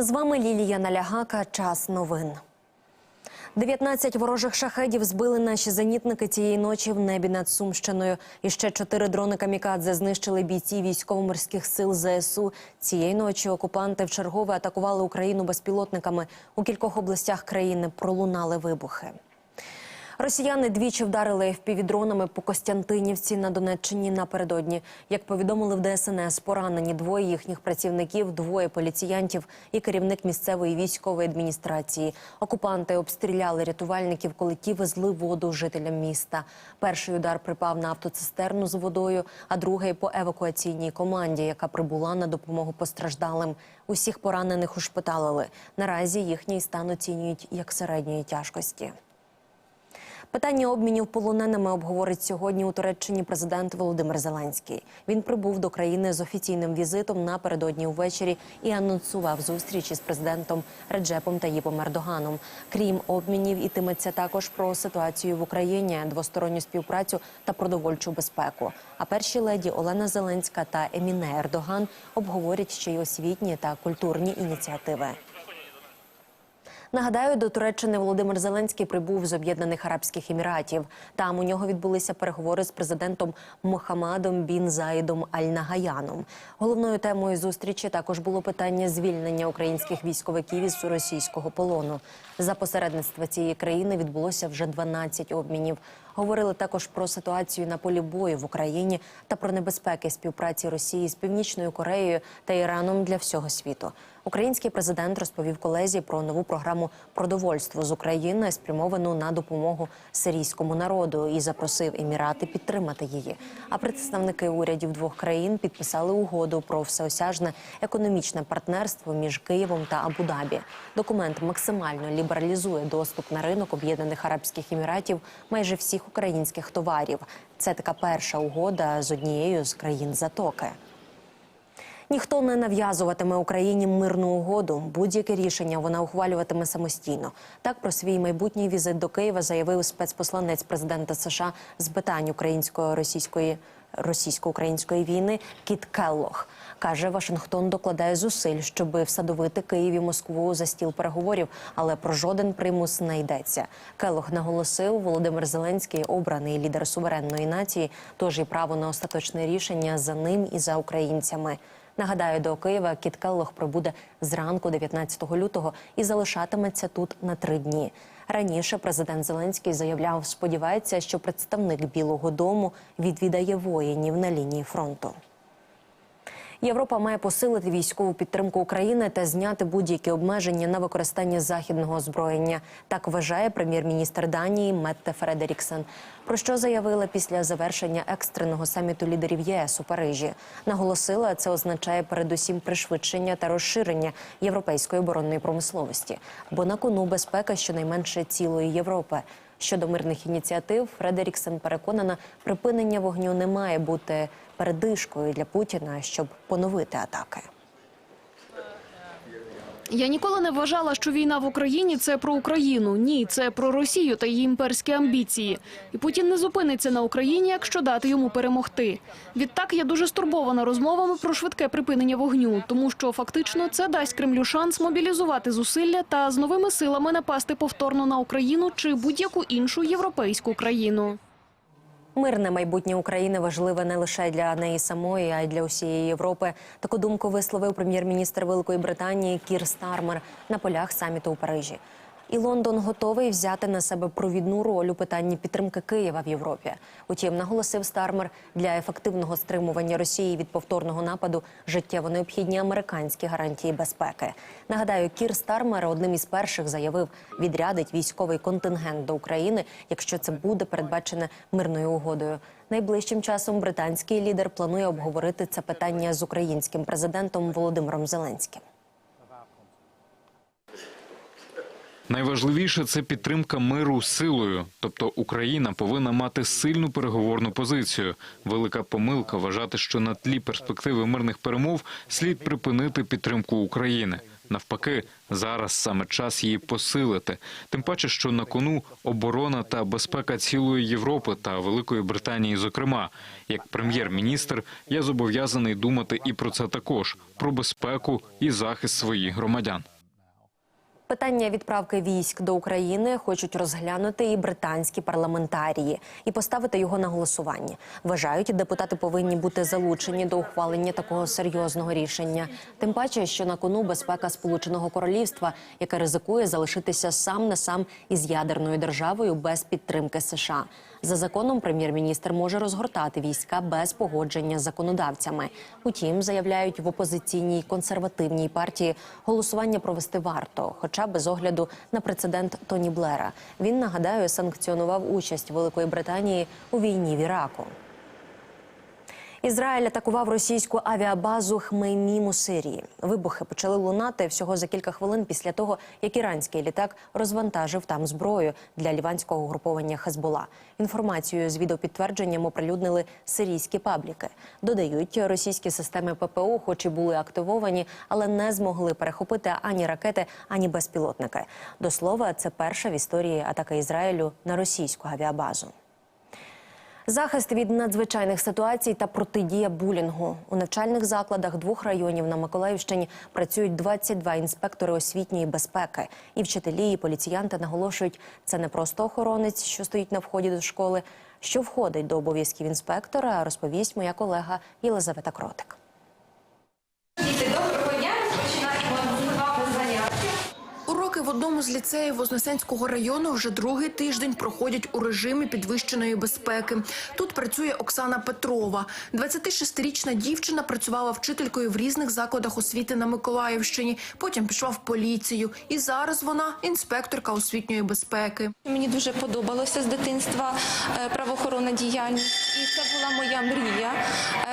З вами Лілія Налягака. Час новин. 19 ворожих шахедів збили наші зенітники цієї ночі в небі над Сумщиною. І ще чотири дрони камікадзе знищили бійці військово-морських сил ЗСУ. Цієї ночі окупанти вчергове атакували Україну безпілотниками. У кількох областях країни пролунали вибухи. Росіяни двічі вдарили впівдронами по Костянтинівці на Донеччині напередодні. Як повідомили в ДСНС, поранені двоє їхніх працівників, двоє поліціянтів і керівник місцевої військової адміністрації. Окупанти обстріляли рятувальників, коли ті везли воду жителям міста. Перший удар припав на автоцистерну з водою, а другий по евакуаційній команді, яка прибула на допомогу постраждалим. Усіх поранених ушпиталили. Наразі їхній стан оцінюють як середньої тяжкості. Питання обмінів полоненими обговорить сьогодні у Туреччині президент Володимир Зеленський. Він прибув до країни з офіційним візитом напередодні увечері і анонсував зустріч із президентом Реджепом Таїпом Ердоганом. Крім обмінів, ітиметься також про ситуацію в Україні, двосторонню співпрацю та продовольчу безпеку. А перші леді Олена Зеленська та Еміне Ердоган обговорять ще й освітні та культурні ініціативи. Нагадаю, до Туреччини Володимир Зеленський прибув з Об'єднаних Арабських Еміратів. Там у нього відбулися переговори з президентом Мохамадом Бін Заїдом Аль-Нагаяном. Головною темою зустрічі також було питання звільнення українських військовиків із російського полону. За посередництва цієї країни відбулося вже 12 обмінів. Говорили також про ситуацію на полі бою в Україні та про небезпеки співпраці Росії з Північною Кореєю та Іраном для всього світу. Український президент розповів колезі про нову програму продовольство з України, спрямовану на допомогу сирійському народу, і запросив емірати підтримати її. А представники урядів двох країн підписали угоду про всеосяжне економічне партнерство між Києвом та Абу-Дабі. Документ максимально лібералізує доступ на ринок Об'єднаних Арабських Еміратів майже всіх українських товарів. Це така перша угода з однією з країн Затоки. Ніхто не нав'язуватиме Україні мирну угоду. Будь-яке рішення вона ухвалюватиме самостійно. Так про свій майбутній візит до Києва заявив спецпосланець президента США з питань українсько-російської російсько-української війни Кіт Келлох. Каже, Вашингтон докладає зусиль, щоб всадовити Київ і Москву за стіл переговорів, але про жоден примус не йдеться. Келлох наголосив, Володимир Зеленський обраний лідер суверенної нації, тож і право на остаточне рішення за ним і за українцями. Нагадаю, до Києва Кіт Келлох прибуде зранку 19 лютого і залишатиметься тут на три дні. Раніше президент Зеленський заявляв, сподівається, що представник Білого Дому відвідає воїнів на лінії фронту. Європа має посилити військову підтримку України та зняти будь-які обмеження на використання західного озброєння. Так вважає прем'єр-міністр Данії Метте Фредеріксен. Про що заявила після завершення екстреного саміту лідерів ЄС у Парижі. Наголосила, це означає передусім пришвидшення та розширення європейської оборонної промисловості, бо на кону безпека щонайменше цілої Європи. Щодо мирних ініціатив, Фредеріксен переконана, припинення вогню не має бути передишкою для Путіна, щоб поновити атаки. Я ніколи не вважала, що війна в Україні це про Україну. Ні, це про Росію та її імперські амбіції. І Путін не зупиниться на Україні, якщо дати йому перемогти. Відтак я дуже стурбована розмовами про швидке припинення вогню, тому що фактично це дасть Кремлю шанс мобілізувати зусилля та з новими силами напасти повторно на Україну чи будь-яку іншу європейську країну. Мирне майбутнє України важливе не лише для неї самої, а й для усієї Європи. Таку думку висловив прем'єр-міністр Великої Британії Кір Стармер на полях саміту у Парижі. І Лондон готовий взяти на себе провідну роль у питанні підтримки Києва в Європі. Утім, наголосив Стармер, для ефективного стримування Росії від повторного нападу життєво необхідні американські гарантії безпеки. Нагадаю, Кір Стармер одним із перших заявив, відрядить військовий контингент до України, якщо це буде передбачене мирною угодою. Найближчим часом британський лідер планує обговорити це питання з українським президентом Володимиром Зеленським. Найважливіше це підтримка миру силою, тобто Україна повинна мати сильну переговорну позицію. Велика помилка вважати, що на тлі перспективи мирних перемов слід припинити підтримку України. Навпаки, зараз саме час її посилити. Тим паче, що на кону оборона та безпека цілої Європи та Великої Британії. Зокрема, як прем'єр-міністр, я зобов'язаний думати і про це також про безпеку і захист своїх громадян. Питання відправки військ до України хочуть розглянути і британські парламентарії і поставити його на голосування. Вважають, депутати повинні бути залучені до ухвалення такого серйозного рішення. Тим паче, що на кону безпека Сполученого Королівства, яке ризикує залишитися сам на сам із ядерною державою без підтримки США. За законом прем'єр-міністр може розгортати війська без погодження з законодавцями. Утім, заявляють в опозиційній консервативній партії, голосування провести варто, хоча без огляду на прецедент Тоні Блера. Він нагадаю санкціонував участь Великої Британії у війні в Іраку. Ізраїль атакував російську авіабазу Хмеймім у Сирії. Вибухи почали лунати всього за кілька хвилин після того, як іранський літак розвантажив там зброю для ліванського угруповання Хезбола. Інформацію з відеопідтвердженням оприлюднили сирійські пабліки. Додають, російські системи ППО, хоч і були активовані, але не змогли перехопити ані ракети, ані безпілотники. До слова, це перша в історії атака Ізраїлю на російську авіабазу. Захист від надзвичайних ситуацій та протидія булінгу у навчальних закладах двох районів на Миколаївщині працюють 22 інспектори освітньої безпеки. І вчителі, і поліціянти наголошують, це не просто охоронець, що стоїть на вході до школи. Що входить до обов'язків інспектора, розповість моя колега Єлизавета Кротик. Діти, доброго дня. Розпочинаємо з вами заняття. Уроки в одному з ліцеїв Вознесенського району вже другий тиждень проходять у режимі підвищеної безпеки. Тут працює Оксана Петрова. 26-річна дівчина працювала вчителькою в різних закладах освіти на Миколаївщині. Потім пішла в поліцію. І зараз вона інспекторка освітньої безпеки. Мені дуже подобалося з дитинства е, правоохоронна діяльність, і це була моя мрія.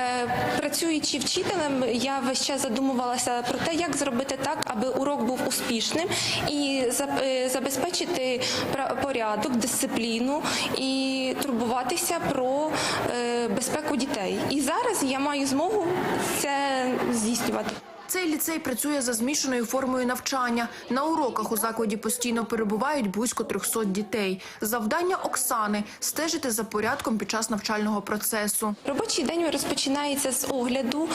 Е, Працюючи вчителем, я весь час задумувалася про те, як зробити так, аби урок був успішним і е, забезпечити порядок, дисципліну і турбуватися про е, безпеку дітей. І зараз я маю змогу це здійснювати. Цей ліцей працює за змішаною формою навчання. На уроках у закладі постійно перебувають близько 300 дітей. Завдання Оксани стежити за порядком під час навчального процесу. Робочий день розпочинається з огляду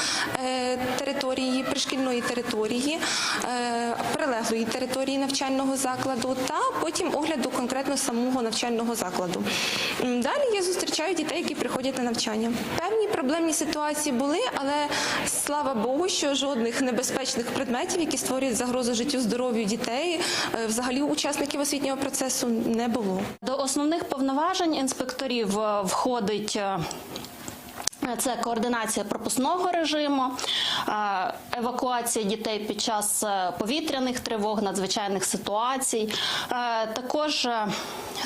е, території, пришкільної території, е, прилеглої території навчального закладу та потім огляду конкретно самого навчального закладу. Далі я зустрічаю дітей, які приходять на навчання. Певні проблемні ситуації були, але слава Богу, що жодних небезпечних предметів, які створюють загрозу життю здоров'ю дітей, е, взагалі учасників освітнього процесу не було. До основних повноважень інспекторів е, входить. Це координація пропускного режиму, е, евакуація дітей під час е, повітряних тривог, надзвичайних ситуацій. Е, Також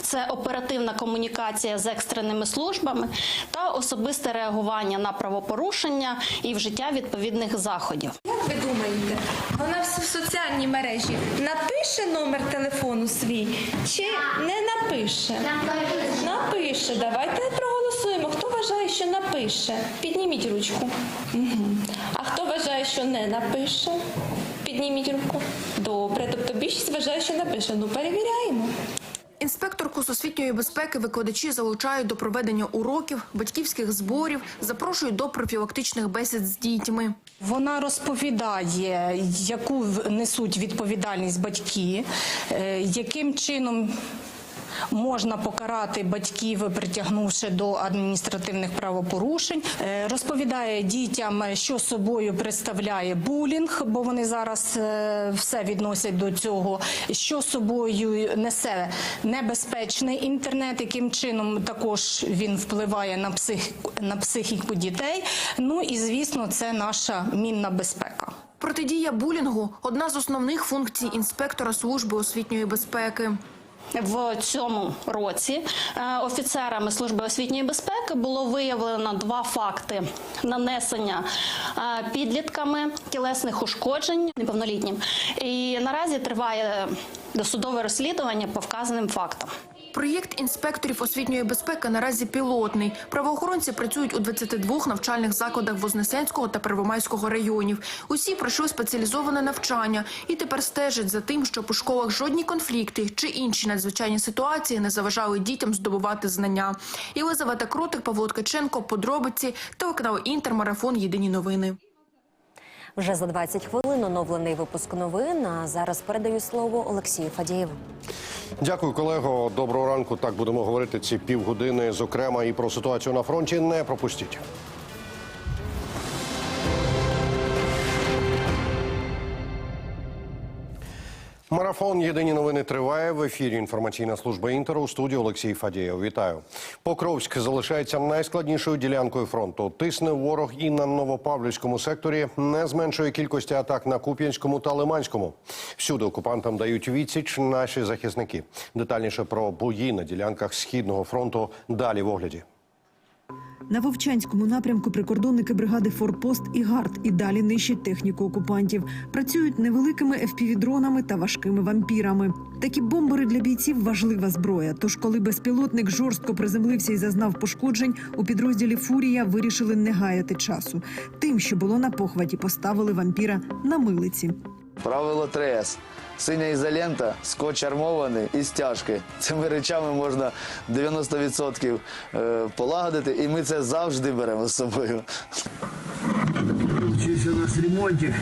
це оперативна комунікація з екстреними службами та особисте реагування на правопорушення і вжиття відповідних заходів. Як ви думаєте, вона в соціальній мережі напише номер телефону свій чи не напише? Напише. Напише. Давайте вважає, що напише? Підніміть ручку. Угу. А хто вважає, що не напише? Підніміть руку. Добре. Тобто більшість вважає, що напише. Ну перевіряємо. Інспекторку з освітньої безпеки викладачі залучають до проведення уроків, батьківських зборів, запрошують до профілактичних бесід з дітьми. Вона розповідає, яку несуть відповідальність батьки, е, яким чином. Можна покарати батьків, притягнувши до адміністративних правопорушень. Е, Розповідає дітям, що собою представляє булінг, бо вони зараз е, все відносять до цього. Що собою несе небезпечний інтернет, яким чином також він впливає на психіку, на психіку дітей. Ну і звісно, це наша мінна безпека. Протидія булінгу одна з основних функцій інспектора служби освітньої безпеки. В цьому році е, офіцерами служби освітньої безпеки було виявлено два факти нанесення е, підлітками тілесних ушкоджень неповнолітнім. І наразі триває досудове розслідування по вказаним фактам. Проєкт інспекторів освітньої безпеки наразі пілотний. Правоохоронці працюють у 22 навчальних закладах Вознесенського та Первомайського районів. Усі пройшли спеціалізоване навчання і тепер стежать за тим, щоб у школах жодні конфлікти чи інші надзвичайні ситуації не заважали дітям здобувати знання. Єлизавета Крутик, Павло Ткаченко, подробиці, телеканал Інтермарафон. Єдині новини. Вже за 20 хвилин оновлений випуск новин. А зараз передаю слово Олексію Фадієву. Дякую, колего. Доброго ранку. Так будемо говорити ці півгодини, зокрема, і про ситуацію на фронті. Не пропустіть. Марафон Єдині новини триває в ефірі. Інформаційна служба інтеру у студії Олексій Фадієв. Вітаю. Покровськ залишається найскладнішою ділянкою фронту. Тисне ворог і на Новопавлівському секторі не зменшує кількості атак на Куп'янському та Лиманському. Всюди окупантам дають відсіч наші захисники. Детальніше про бої на ділянках східного фронту далі в огляді. На Вовчанському напрямку прикордонники бригади Форпост і Гард і далі нищать техніку окупантів. Працюють невеликими FPV-дронами та важкими вампірами. Такі бомбери для бійців важлива зброя. Тож, коли безпілотник жорстко приземлився і зазнав пошкоджень, у підрозділі Фурія вирішили не гаяти часу. Тим, що було на похваті, поставили вампіра на милиці. Правило 3С. Синя ізолента, скотч армований і стяжки. Цими речами можна 90% е, полагодити, і ми це завжди беремо з собою. Вчився у нас ремонтик.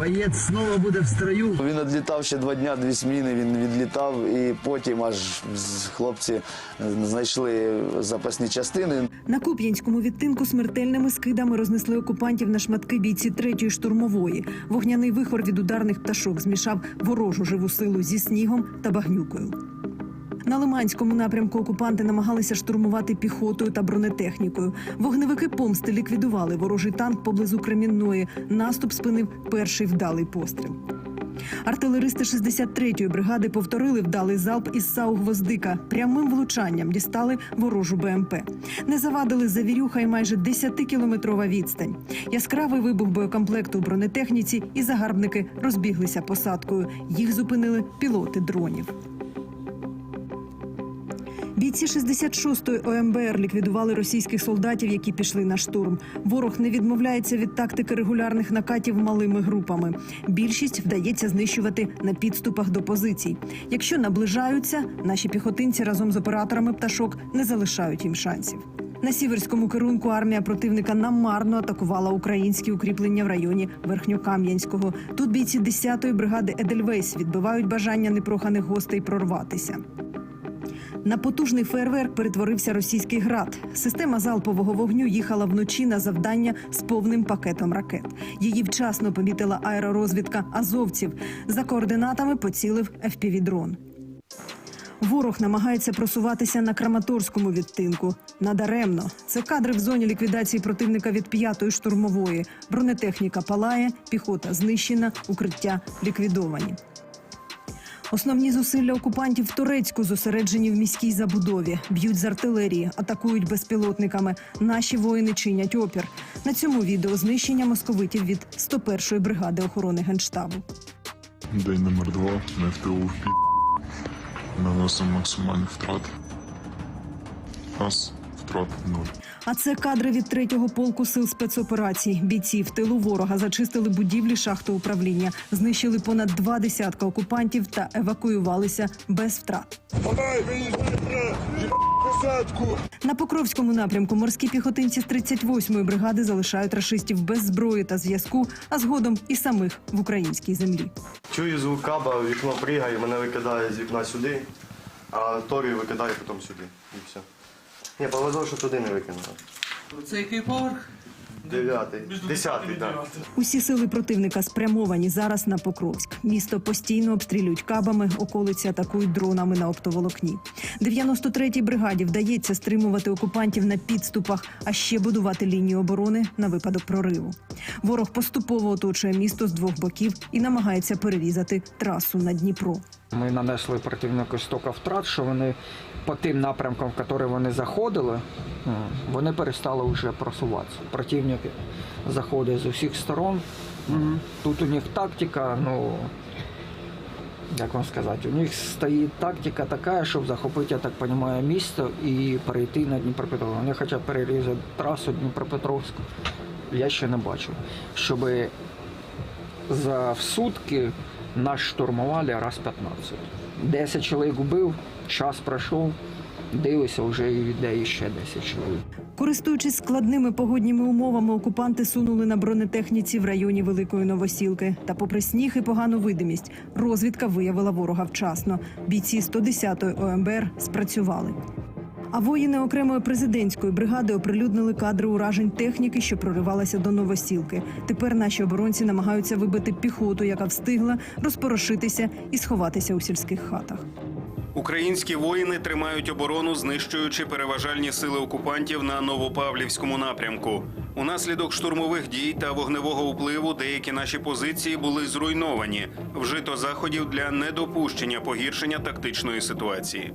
Боец знову буде в строю. Він відлітав ще два дня, дві сміни. Він відлітав, і потім аж хлопці знайшли запасні частини. На Куп'янському відтинку смертельними скидами рознесли окупантів на шматки бійці третьої штурмової. Вогняний вихор від ударних пташок змішав ворожу живу силу зі снігом та багнюкою. На Лиманському напрямку окупанти намагалися штурмувати піхотою та бронетехнікою. Вогневики помсти ліквідували ворожий танк поблизу Кремінної. Наступ спинив перший вдалий постріл. Артилеристи 63-ї бригади повторили вдалий залп із САУ «Гвоздика». Прямим влучанням дістали ворожу БМП. Не завадили завірюха й майже 10-кілометрова відстань. Яскравий вибух боєкомплекту у бронетехніці і загарбники розбіглися посадкою. Їх зупинили пілоти дронів. Бійці 66-ї ОМБР ліквідували російських солдатів, які пішли на штурм. Ворог не відмовляється від тактики регулярних накатів малими групами. Більшість вдається знищувати на підступах до позицій. Якщо наближаються, наші піхотинці разом з операторами пташок не залишають їм шансів. На сіверському керунку армія противника намарно атакувала українські укріплення в районі Верхньокам'янського. Тут бійці 10-ї бригади Едельвейс відбивають бажання непроханих гостей прорватися. На потужний фейерверк перетворився російський град. Система залпового вогню їхала вночі на завдання з повним пакетом ракет. Її вчасно помітила аеророзвідка азовців. За координатами поцілив FPV-дрон. Ворог намагається просуватися на Краматорському відтинку. Надаремно. Це кадри в зоні ліквідації противника від п'ятої штурмової. Бронетехніка палає, піхота знищена, укриття ліквідовані. Основні зусилля окупантів в Турецьку зосереджені в міській забудові. Б'ють з артилерії, атакують безпілотниками. Наші воїни чинять опір. На цьому відео знищення московитів від 101-ї бригади охорони генштабу. День номер два. Ми в тилу в пі... Наносимо максимальні втрати. Нас втрат нуль. А це кадри від третього полку сил спецоперацій. Бійці в тилу ворога зачистили будівлі шахти управління, знищили понад два десятка окупантів та евакуювалися без втрат. На Покровському напрямку морські піхотинці з 38-ї бригади залишають рашистів без зброї та зв'язку, а згодом і самих в українській землі. Чую звук каба, вікно пригає, мене викидає з вікна сюди, а Торію викидає потім сюди. І все. Ні, повезло, що туди не викинуло. Це який поверх? Дев'ятий. Десятий, так. Усі сили противника спрямовані зараз на Покровськ. Місто постійно обстрілюють кабами, околиці атакують дронами на оптоволокні. 93-й бригаді вдається стримувати окупантів на підступах, а ще будувати лінію оборони на випадок прориву. Ворог поступово оточує місто з двох боків і намагається перерізати трасу на Дніпро. Ми нанесли противнику стільки втрат, що вони по тим напрямкам, в які вони заходили, вони перестали вже просуватися. Противник заходить з усіх сторон. Тут у них тактика, ну як вам сказати, у них стоїть тактика така, щоб захопити, я так розумію, місто і перейти на Дніпропетровськ. Вони хочуть перерізати трасу Дніпропетровську. Я ще не бачу. Щоб за в сутки нас штурмували раз 15. 10 чоловік вбив, час пройшов, дивися, вже йде ще 10 чоловік. Користуючись складними погодніми умовами, окупанти сунули на бронетехніці в районі Великої Новосілки. Та, попри сніг і погану видимість, розвідка виявила ворога вчасно. Бійці 110-ї ОМБР спрацювали. А воїни окремої президентської бригади оприлюднили кадри уражень техніки, що проривалася до Новосілки. Тепер наші оборонці намагаються вибити піхоту, яка встигла розпорошитися і сховатися у сільських хатах. Українські воїни тримають оборону, знищуючи переважальні сили окупантів на Новопавлівському напрямку. Унаслідок штурмових дій та вогневого впливу деякі наші позиції були зруйновані. Вжито заходів для недопущення погіршення тактичної ситуації.